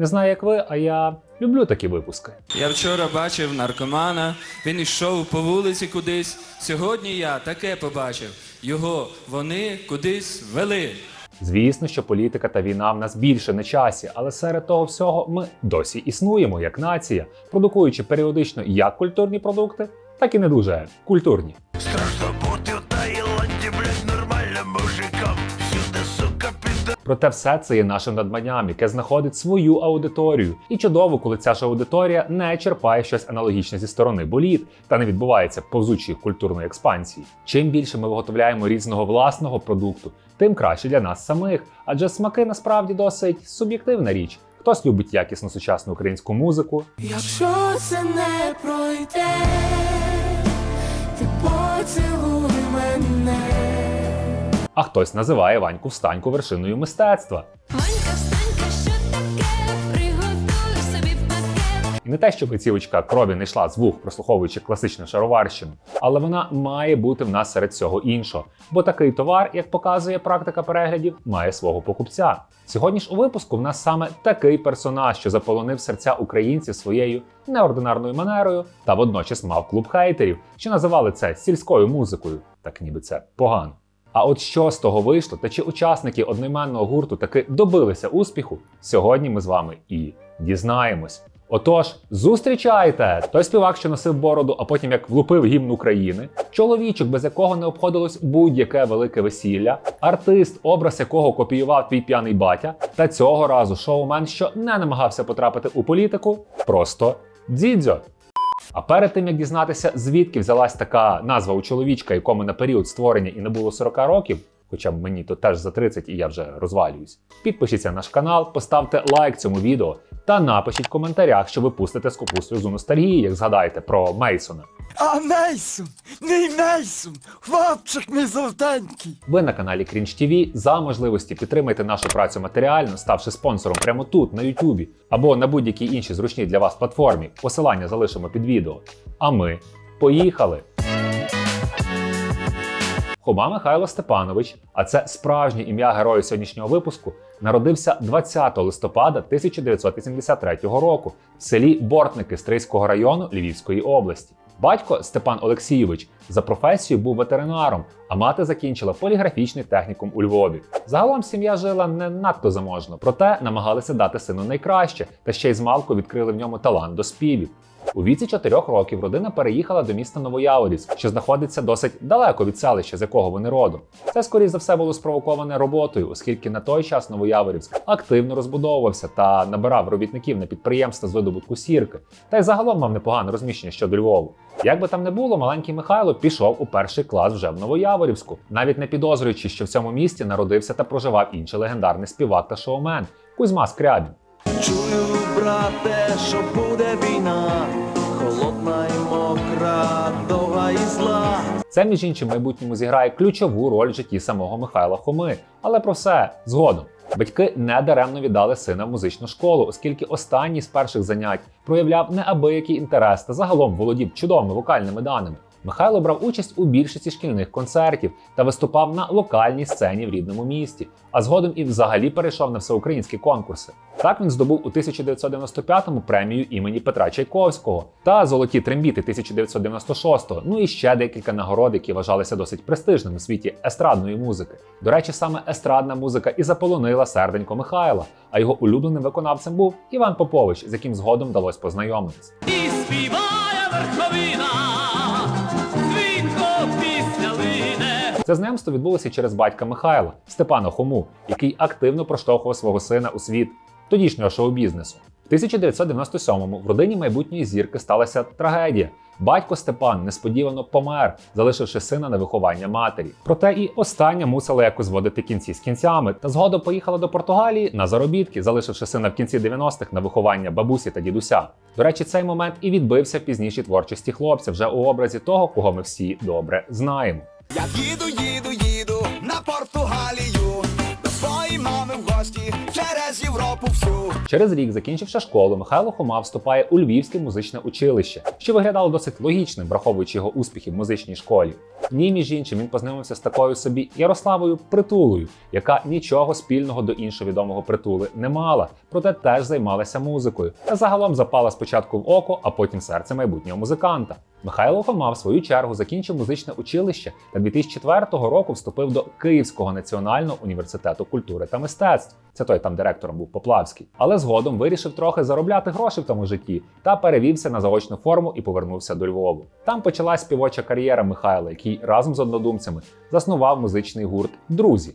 Не знаю, як ви, а я люблю такі випуски. Я вчора бачив наркомана, він йшов по вулиці кудись. Сьогодні я таке побачив. Його вони кудись вели. Звісно, що політика та війна в нас більше на часі, але серед того всього ми досі існуємо як нація, продукуючи періодично як культурні продукти, так і не дуже культурні. Страшно Проте все це є нашим надбанням, яке знаходить свою аудиторію. І чудово, коли ця ж аудиторія не черпає щось аналогічне зі сторони боліт та не відбувається повзучої культурної експансії. Чим більше ми виготовляємо різного власного продукту, тим краще для нас самих, адже смаки насправді досить суб'єктивна річ. Хтось любить якісну сучасну українську музику, Якщо це не пройде, ти поцілуй мене. А хтось називає Ваньку встаньку вершиною мистецтва. Ванька, встанька, що таке? Приготуй собі пакет. І не те, щоб цівочка крові не йшла з вух, прослуховуючи класичну шароварщину, але вона має бути в нас серед всього іншого. Бо такий товар, як показує практика переглядів, має свого покупця. Сьогодні ж у випуску в нас саме такий персонаж, що заполонив серця українців своєю неординарною манерою, та водночас мав клуб хейтерів, що називали це сільською музикою, так ніби це погано. А от що з того вийшло, та чи учасники одноіменного гурту таки добилися успіху, сьогодні ми з вами і дізнаємось. Отож, зустрічайте! Той співак, що носив бороду, а потім як влупив гімн України, чоловічок, без якого не обходилось будь-яке велике весілля, артист, образ якого копіював твій п'яний батя, та цього разу шоумен, що не намагався потрапити у політику, просто дідзьо. А перед тим як дізнатися, звідки взялась така назва у чоловічка, якому на період створення і не було 40 років, хоча б мені то теж за 30 і я вже розвалююсь. Підпишіться на наш канал, поставте лайк цьому відео та напишіть в коментарях, що ви пустите скупу сльозу ностальгії, як згадаєте про Мейсона. А Мейсон, мій Мейсон, хлопчик мій золотенький. Ви на каналі Cringe TV. За можливості підтримайте нашу працю матеріально, ставши спонсором прямо тут, на Ютубі, або на будь-якій іншій зручній для вас платформі. Посилання залишимо під відео. А ми поїхали! Хома Михайло Степанович, а це справжнє ім'я героя сьогоднішнього випуску, народився 20 листопада 1983 року в селі Бортники Стрийського району Львівської області. Батько Степан Олексійович за професією був ветеринаром, а мати закінчила поліграфічний технікум у Львові. Загалом сім'я жила не надто заможно, проте намагалися дати сину найкраще, та ще й змалку відкрили в ньому талант до співів. У віці 4 років родина переїхала до міста Новояворівськ, що знаходиться досить далеко від селища, з якого вони родом. Це, скоріш за все, було спровоковане роботою, оскільки на той час Новояворівськ активно розбудовувався та набирав робітників на підприємства з видобутку сірки, та й загалом мав непогане розміщення щодо Львову. Як би там не було, маленький Михайло пішов у перший клас вже в Новояворівську, навіть не підозрюючи, що в цьому місті народився та проживав інший легендарний співак та шоумен Кузьма Скрябін. Чую, брате, що буде війна, холодна і мокра, довга і зла. Це, між іншим, майбутньому зіграє ключову роль в житті самого Михайла Хоми. Але про все згодом. Батьки не даремно віддали сина в музичну школу, оскільки останній з перших занять проявляв неабиякий інтерес та загалом володів чудовими вокальними даними. Михайло брав участь у більшості шкільних концертів та виступав на локальній сцені в рідному місті, а згодом і взагалі перейшов на всеукраїнські конкурси. Так він здобув у 1995-му премію імені Петра Чайковського та золоті трембіти 1996-го, ну і ще декілька нагород, які вважалися досить престижними у світі естрадної музики. До речі, саме естрадна музика і заполонила серденько Михайла, а його улюбленим виконавцем був Іван Попович, з яким згодом вдалося познайомитись. І співає верховина, Це знайомство відбулося через батька Михайла Степана Хому, який активно проштовхував свого сина у світ тодішнього шоу-бізнесу. В 1997-му в родині майбутньої зірки сталася трагедія. Батько Степан несподівано помер, залишивши сина на виховання матері. Проте і остання мусила якось зводити кінці з кінцями, та згодом поїхала до Португалії на заробітки, залишивши сина в кінці 90-х на виховання бабусі та дідуся. До речі, цей момент і відбився в пізнішій творчості хлопця вже у образі того, кого ми всі добре знаємо. Я їду, їду, їду на Португалію, до своєї мами в гості через Європу. Всю. Через рік, закінчивши школу, Михайло Хома вступає у Львівське музичне училище, що виглядало досить логічним, враховуючи його успіхи в музичній школі. В ній, між іншим, він познайомився з такою собі Ярославою Притулою, яка нічого спільного до іншого відомого притули не мала, проте теж займалася музикою. Та загалом запала спочатку в око, а потім серце майбутнього музиканта. Михайло Хома, в свою чергу, закінчив музичне училище та 2004 року вступив до Київського національного університету культури та мистецтв. Це той там директором був Поплавський. Але згодом вирішив трохи заробляти гроші в тому житті та перевівся на заочну форму і повернувся до Львову. Там почалась співоча кар'єра Михайла, який разом з однодумцями заснував музичний гурт Друзі.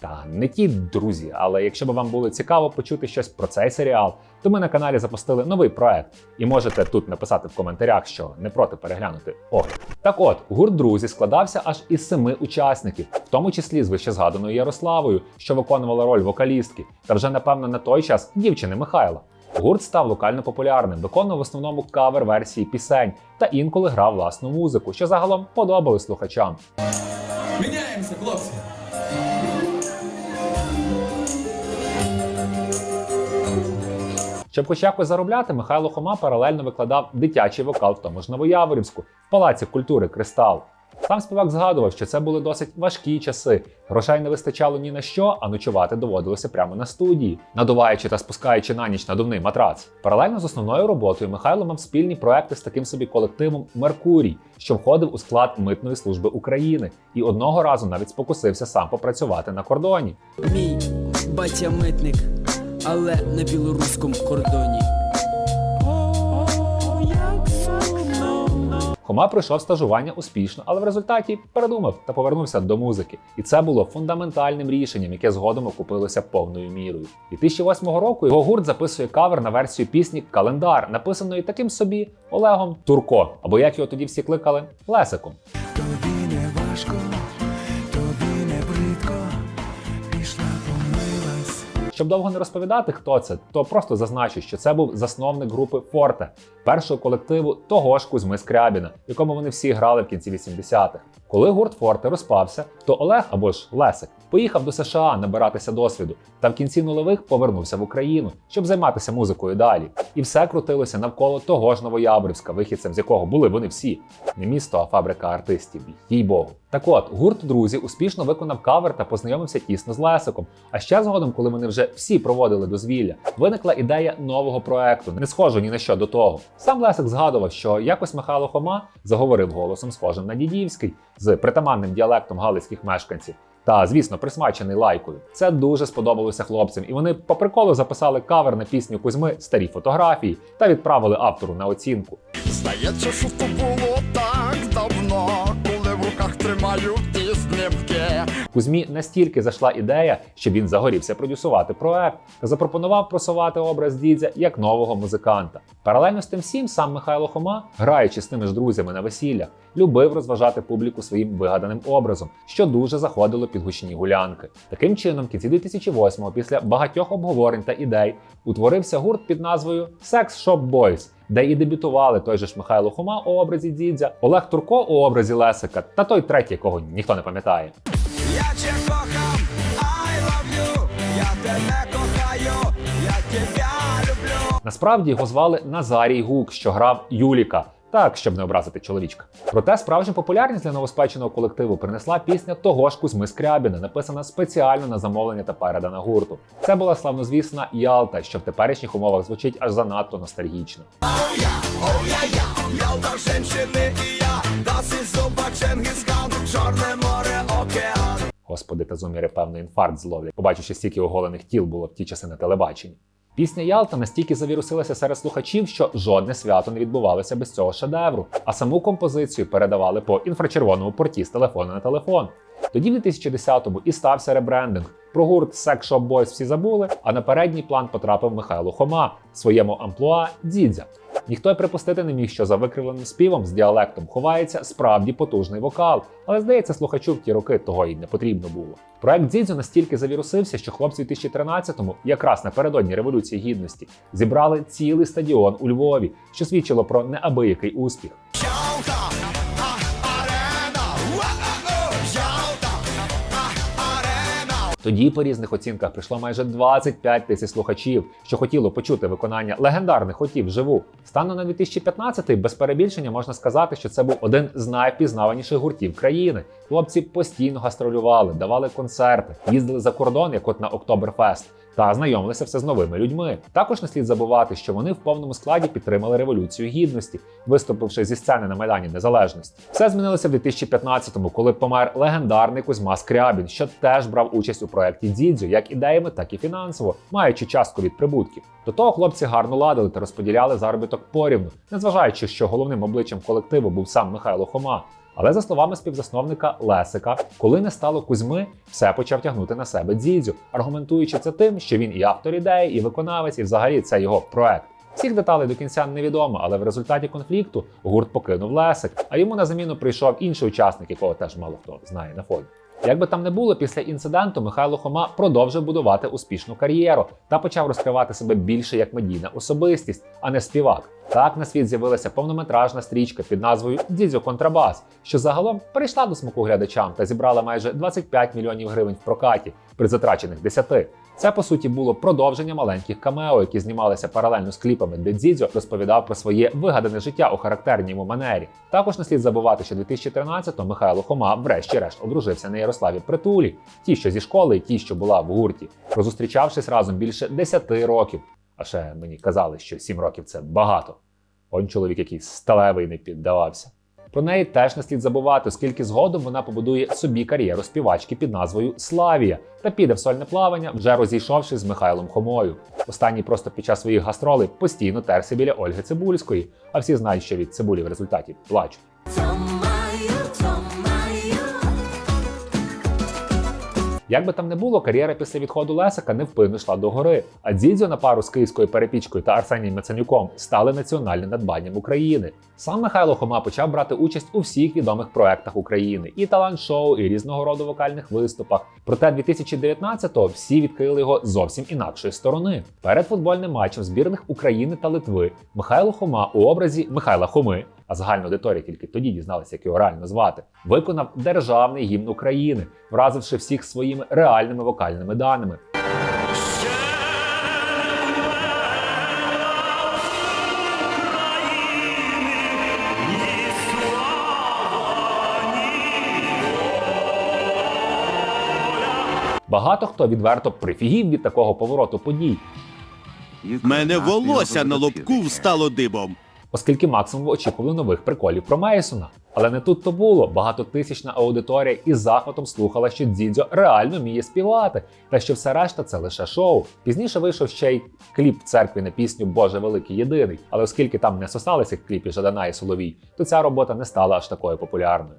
Та не ті друзі, але якщо б вам було цікаво почути щось про цей серіал, то ми на каналі запустили новий проект, і можете тут написати в коментарях, що не проти переглянути огляд. Так от, гурт друзі складався аж із семи учасників, в тому числі з вище згаданою Ярославою, що виконувала роль вокалістки, та вже напевно на той час дівчини Михайла. Гурт став локально популярним, виконував в основному кавер-версії пісень та інколи грав власну музику, що загалом подобалось слухачам. Міняємося, хлопці. Щоб хоч якось заробляти, Михайло Хома паралельно викладав дитячий вокал в тому ж Новояворівську, в Палаці культури Кристал. Там співак згадував, що це були досить важкі часи. Грошей не вистачало ні на що, а ночувати доводилося прямо на студії, надуваючи та спускаючи на ніч надувний матрац. Паралельно з основною роботою Михайло мав спільні проекти з таким собі колективом Меркурій, що входив у склад митної служби України, і одного разу навіть спокусився сам попрацювати на кордоні. Мій батя митник, але на білоруському кордоні. Хома пройшов стажування успішно, але в результаті передумав та повернувся до музики. І це було фундаментальним рішенням, яке згодом окупилося повною мірою. 2008 року його гурт записує кавер на версію пісні Календар, написаної таким собі Олегом Турко, або як його тоді всі кликали Лесиком. Тобі не важко, Щоб довго не розповідати, хто це, то просто зазначу, що це був засновник групи Форте, першого колективу того ж Кузьми Скрябіна, в якому вони всі грали в кінці 80-х. Коли гурт Форте розпався, то Олег або ж Лесик поїхав до США набиратися досвіду та в кінці нульових повернувся в Україну, щоб займатися музикою далі. І все крутилося навколо того ж Новоябрівська, вихідцем з якого були вони всі. Не місто, а фабрика артистів, їй Богу. Так от, гурт друзі успішно виконав кавер та познайомився тісно з Лесиком. А ще згодом, коли вони вже всі проводили дозвілля, виникла ідея нового проекту, не схожого ні на що до того. Сам Лесик згадував, що якось Михайло Хома заговорив голосом схожим на дідівський з притаманним діалектом галицьких мешканців. Та, звісно, присмачений лайкою. Це дуже сподобалося хлопцям, і вони по приколу записали кавер на пісню Кузьми старі фотографії та відправили автору на оцінку. Здається, що то було так давно, коли в тримаю ті. Кузьмі настільки зайшла ідея, що він загорівся продюсувати проект та запропонував просувати образ дідзя як нового музиканта. Паралельно з тим всім сам Михайло Хома, граючи з тими ж друзями на весіллях, любив розважати публіку своїм вигаданим образом, що дуже заходило під гучні гулянки. Таким чином, кінці 2008-го, після багатьох обговорень та ідей, утворився гурт під назвою Sex Shop Boys, де і дебютували той же ж Михайло Хома у образі дідзя, Олег Турко у образі Лесика та той третій, якого ніхто не пам'ятає. Я тебе кохам, I love you, я тебе кохаю, я тебе люблю. Насправді його звали Назарій Гук, що грав Юліка. Так, щоб не образити чоловічка. Проте справжню популярність для новоспеченого колективу принесла пісня того ж Кузьми Скрябіна, написана спеціально на замовлення та передана гурту. Це була славнозвісна Ялта, що в теперішніх умовах звучить аж занадто ностальгічно. Ялта, і я, das Господи, та зуміри певно інфаркт зловлять, побачивши стільки оголених тіл було в ті часи на телебаченні. Пісня Ялта настільки завірусилася серед слухачів, що жодне свято не відбувалося без цього шедевру, а саму композицію передавали по інфрачервоному порті з телефону на телефон. Тоді, в 2010-му, і стався ребрендинг. Про гурт Sex Shop Boys всі забули, а на передній план потрапив Михайло Хома своєму амплуа Дідзя. Ніхто й припустити не міг, що за викривленим співом з діалектом ховається справді потужний вокал, але здається, слухачу в ті роки того й не потрібно було. Проект Дзідзю настільки завірусився, що хлопці у 2013-му, якраз напередодні Революції Гідності, зібрали цілий стадіон у Львові, що свідчило про неабиякий успіх. Тоді по різних оцінках прийшло майже 25 тисяч слухачів, що хотіло почути виконання легендарних хотів живу. Станом на 2015-й, без перебільшення можна сказати, що це був один з найвпізнаваніших гуртів країни. Хлопці постійно гастролювали, давали концерти, їздили за кордон, як от на Октоберфест. Та знайомилися все з новими людьми. Також не слід забувати, що вони в повному складі підтримали революцію гідності, виступивши зі сцени на майдані Незалежності. Все змінилося в 2015-му, коли помер легендарний Кузьма Скрябін, що теж брав участь у проєкті Дідзю, як ідеями, так і фінансово, маючи частку від прибутків. До того хлопці гарно ладили та розподіляли заробіток порівну, незважаючи, що головним обличчям колективу був сам Михайло Хома. Але за словами співзасновника Лесика, коли не стало Кузьми, все почав тягнути на себе Дзідзю, аргументуючи це тим, що він і автор ідеї, і виконавець, і взагалі це його проект. Всіх деталей до кінця невідомо, але в результаті конфлікту гурт покинув Лесик, а йому на заміну прийшов інший учасник, якого теж мало хто знає на фоні. Як би там не було, після інциденту Михайло Хома продовжив будувати успішну кар'єру та почав розкривати себе більше як медійна особистість, а не співак. Так на світ з'явилася повнометражна стрічка під назвою Дідзю Контрабас, що загалом перейшла до смаку глядачам та зібрала майже 25 мільйонів гривень в прокаті при затрачених 10. Це по суті було продовження маленьких камео, які знімалися паралельно з кліпами, де Дзідзьо розповідав про своє вигадане життя у характерній йому манері. Також не слід забувати, що 2013-го Михайло Хома, врешті-решт, одружився на Ярославі Притулі, ті, що зі школи, і ті, що була в гурті, розустрічавшись разом більше 10 років. А ще мені казали, що 7 років це багато. Он чоловік якийсь сталевий не піддавався. Про неї теж не слід забувати, оскільки згодом вона побудує собі кар'єру співачки під назвою Славія та піде в сольне плавання, вже розійшовшись з Михайлом Хомою. Останній просто під час своїх гастролей постійно терся біля Ольги Цибульської, а всі знають, що від цибулі в результаті плачуть. Як би там не було, кар'єра після відходу Лесика невпинно йшла до гори. А Дзідзьо на пару з київською перепічкою та Арсенієм Маценюком стали національним надбанням України. Сам Михайло Хома почав брати участь у всіх відомих проектах України: і талант-шоу, і різного роду вокальних виступах. Проте 2019-го всі відкрили його зовсім інакшої сторони. Перед футбольним матчем збірних України та Литви Михайло Хома у образі Михайла Хоми а загальна аудиторія тільки тоді дізналася, як його реально звати, виконав державний гімн України, вразивши всіх своїми реальними вокальними даними. Багато хто відверто прифігів від такого повороту подій, Мене волосся на лобку встало дибом. Оскільки максимум очікували нових приколів про Мейсона. Але не тут то було. Багатотисячна аудиторія із захватом слухала, що Дзідзьо реально вміє співати, та що все решта це лише шоу. Пізніше вийшов ще й кліп в церкві на пісню Боже Великий Єдиний. Але оскільки там не сосалися кліпі Жадана і Соловій, то ця робота не стала аж такою популярною.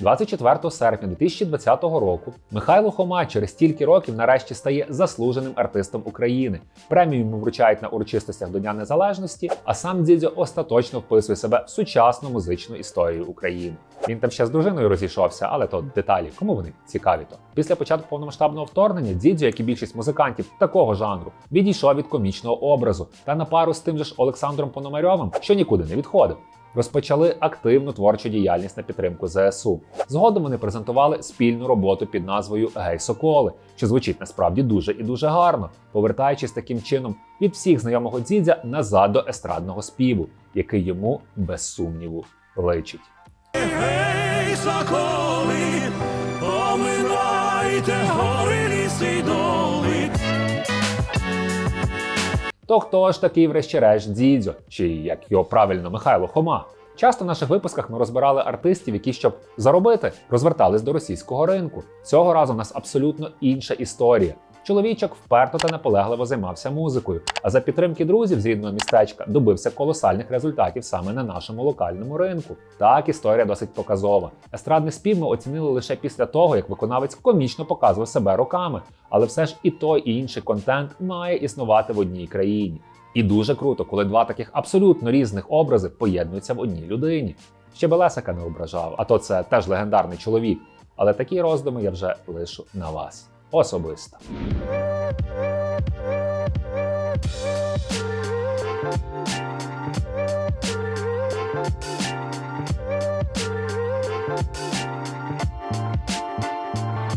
24 серпня 2020 року Михайло Хома через стільки років нарешті стає заслуженим артистом України. Премію йому вручають на урочистостях до Дня Незалежності, а сам Дзідзьо остаточно вписує себе в сучасну музичну історію України. Він там ще з дружиною розійшовся, але то деталі, кому вони цікаві то. Після початку повномасштабного вторгнення Дзідзьо, як і більшість музикантів такого жанру, відійшов від комічного образу та на пару з тим же ж Олександром Пономарьовим, що нікуди не відходив розпочали активну творчу діяльність на підтримку ЗСУ. Згодом вони презентували спільну роботу під назвою Гей Соколи, що звучить насправді дуже і дуже гарно, повертаючись таким чином від всіх знайомого дзідзя назад до естрадного співу, який йому без сумніву личить. Гей, соколи, оминайте гори, ліси доли. То хто ж такий, врешті-решт, Дзідзьо, чи як його правильно Михайло Хома? Часто в наших випусках ми розбирали артистів, які щоб заробити, розвертались до російського ринку. Цього разу в нас абсолютно інша історія. Чоловічок вперто та наполегливо займався музикою, а за підтримки друзів з рідного містечка добився колосальних результатів саме на нашому локальному ринку. Так, історія досить показова. Естрадний спів ми оцінили лише після того, як виконавець комічно показував себе роками, але все ж і той, і інший контент має існувати в одній країні. І дуже круто, коли два таких абсолютно різних образи поєднуються в одній людині. Ще Белесика не ображав, а то це теж легендарний чоловік. Але такі роздуми я вже лишу на вас особисто.